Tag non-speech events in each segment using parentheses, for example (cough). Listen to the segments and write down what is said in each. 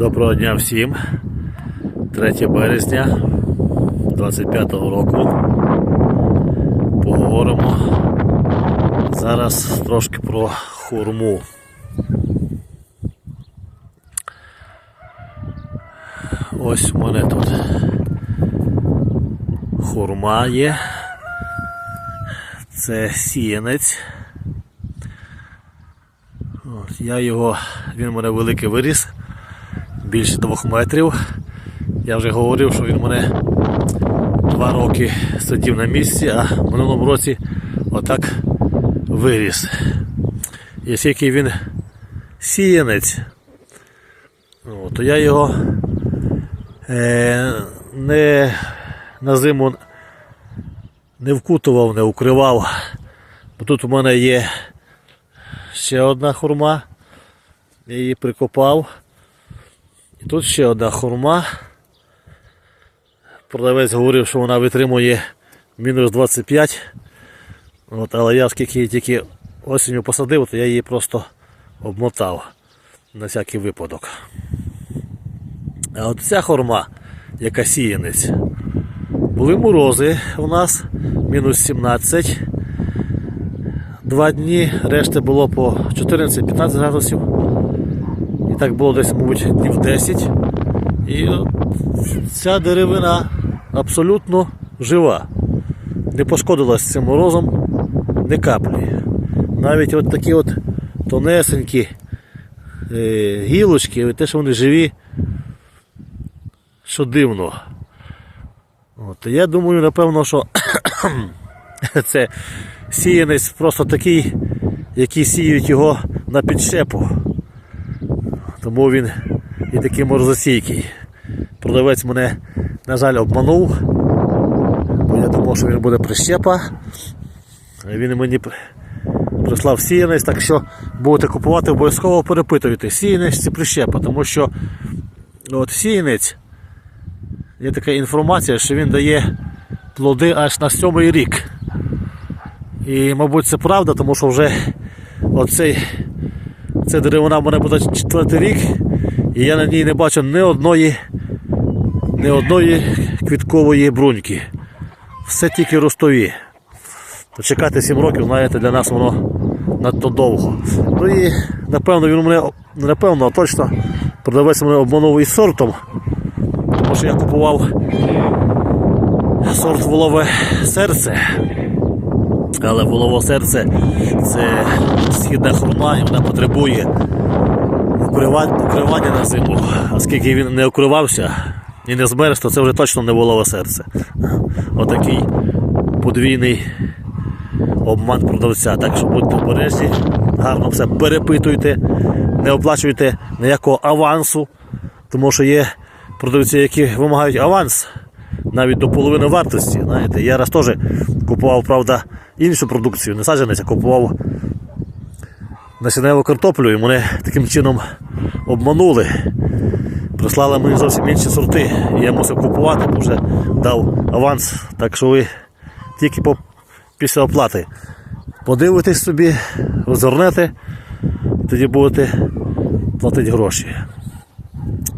Доброго дня всім. 3 березня 25-го року. Поговоримо зараз трошки про хурму. Ось у мене тут хурма є. Це сіянець. Я його, він у мене великий виріс, більше двох метрів. Я вже говорив, що він мене два роки сидів на місці, а в минулому році отак виріс. І оскільки він сіянець, то я його е, не на зиму не вкутував, не укривав. Бо тут у мене є ще одна хурма. Я її прикопав. І тут ще одна хурма. Продавець говорив, що вона витримує мінус 25. От, але я скільки її тільки осінню посадив, то я її просто обмотав на всякий випадок. А от ця хурма, яка сіянець, були морози у нас, мінус 17. Два дні, решта було по 14-15 градусів. Так було десь, мабуть, днів 10. І ця деревина абсолютно жива. Не пошкодилась цим морозом ні каплі. Навіть от такі от тонесенькі е, гілочки, те, що вони живі, що дивно. От, я думаю, напевно, що (coughs) це сіянець просто такий, які сіють його на підщепу. Тому він і такий морозостійкий. Продавець мене, на жаль, обманув. Бо я думав, що він буде прищепа. Він мені прислав сіянець, так що будете купувати, обов'язково перепитуйте, сіянець чи прищепа, тому що от сіянець є така інформація, що він дає плоди аж на сьомий рік. І, мабуть, це правда, тому що вже оцей, ця деревина мене буде четвертий рік, і я на ній не бачу ні одної, ні одної квіткової бруньки. Все тільки ростові. То чекати 7 років, знаєте, для нас воно надто довго. Ну і напевно він мене, не напевно, а точно продавець мене обманув із сортом. Тому що я купував сорт волове серце. Але волове серце це східна хурма і вона потребує укривання на зиму. Оскільки він не укривався і не змерз, то це вже точно не волове серце. Отакий подвійний обман продавця. Так що будьте обережні, гарно все перепитуйте, не оплачуйте ніякого авансу, тому що є продавці, які вимагають аванс навіть до половини вартості. Знаєте, я раз теж купував, правда, іншу продукцію, не саджанець, а купував насінневу картоплю і мене таким чином обманули. Прислали мені зовсім інші сорти. І я мусив купувати, бо вже дав аванс. Так що ви тільки по, після оплати подивитесь собі, розгорнете, тоді будете платити гроші.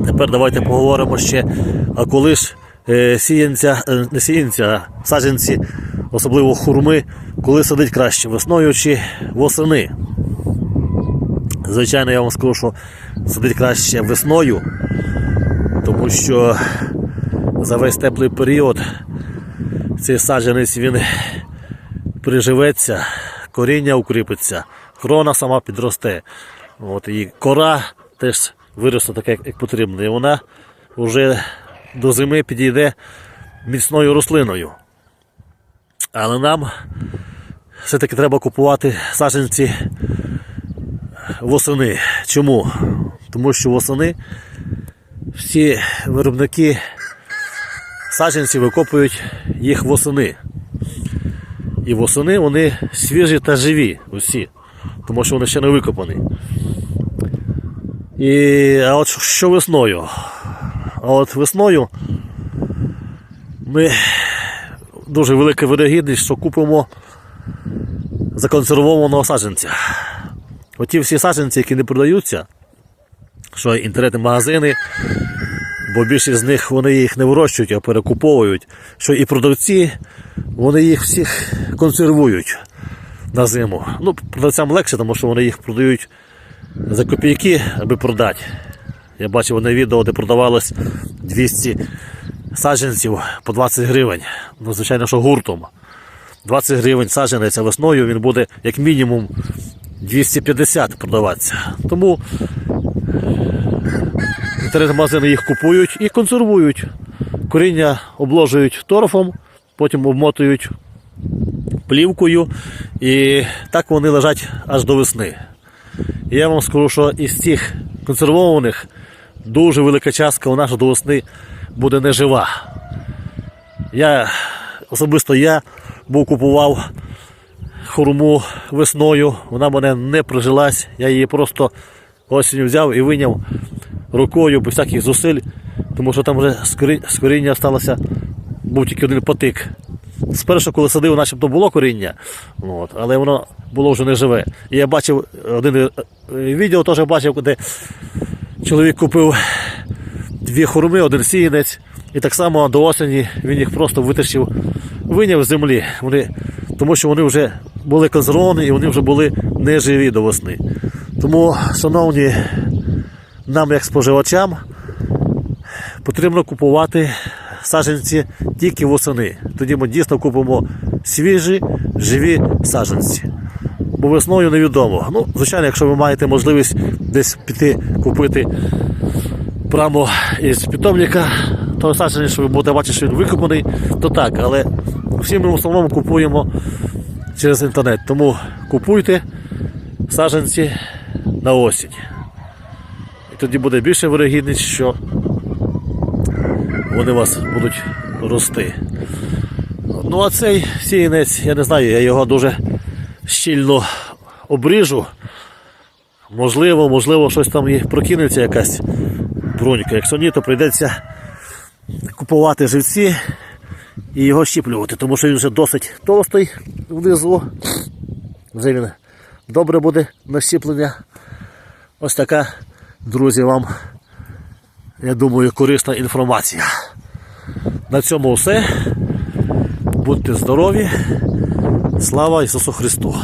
Тепер давайте поговоримо ще, а коли ж сіянця, е, не сіянця, саджанці, особливо хурми, коли садить краще весною чи восени. Звичайно, я вам скажу, що садить краще весною, тому що за весь теплий період цей саджанець він приживеться, коріння укріпиться, крона сама підросте. От, і кора теж виросте так, як, як потрібно. І вона вже до зими підійде міцною рослиною. Але нам все-таки треба купувати саджанці восени. Чому? Тому що восени всі виробники саджанців викопують їх восени. І восени вони свіжі та живі усі, тому що вони ще не викопані. І, а от що весною? А от весною ми дуже велика вирогідність, що купимо законсервованого саджанця. Оті всі саджанці, які не продаються, що інтернет-магазини, бо більшість з них вони їх не вирощують, а перекуповують. Що і продавці вони їх всіх консервують на зиму. Ну, продавцям легше, тому що вони їх продають за копійки, аби продати. Я бачив одне відео, де продавалось 200 саджанців по 20 гривень. Ну, звичайно, що гуртом. 20 гривень саджанець, а весною він буде як мінімум 250 продаватися. Тому інтернет-магазини їх купують і консервують. Коріння обложують торфом, потім обмотують плівкою, і так вони лежать аж до весни. Я вам скажу, що із цих консервованих дуже велика частка у нас до весни буде нежива. Я особисто я був купував хурму весною, вона мене не прижилась, я її просто осінню взяв і виняв рукою без всяких зусиль, тому що там вже з коріння сталося, був тільки один потик. Спершу, коли садив, начебто було коріння, от, але воно було вже не живе. І я бачив один е, е, відео, теж бачив, де чоловік купив дві хурми, один сіянець, і так само до осені він їх просто витащив, виняв з землі. Вони, тому що вони вже були консервовані і вони вже були неживі до весни. Тому, шановні, нам, як споживачам, потрібно купувати саджанці тільки восени. Тоді ми дійсно купимо свіжі, живі саджанці. Бо весною невідомо. Ну, звичайно, якщо ви маєте можливість десь піти купити прямо із питомника, то саджанець, що ви будете бачити, що він викопаний, то так, але всі ми в основному купуємо через інтернет. Тому купуйте саджанці на осінь. І тоді буде більше вирогідність, що вони у вас будуть рости. Ну а цей сіянець, я не знаю, я його дуже щільно обріжу. Можливо, можливо, щось там і прокинеться якась бронька. Якщо ні, то прийдеться купувати живці і його щіплювати, тому що він вже досить толстий внизу. Вже він добре буде на щіплення. Ось така, друзі, вам, я думаю, корисна інформація. На цьому все. Будьте здорові. Слава Ісусу Христу!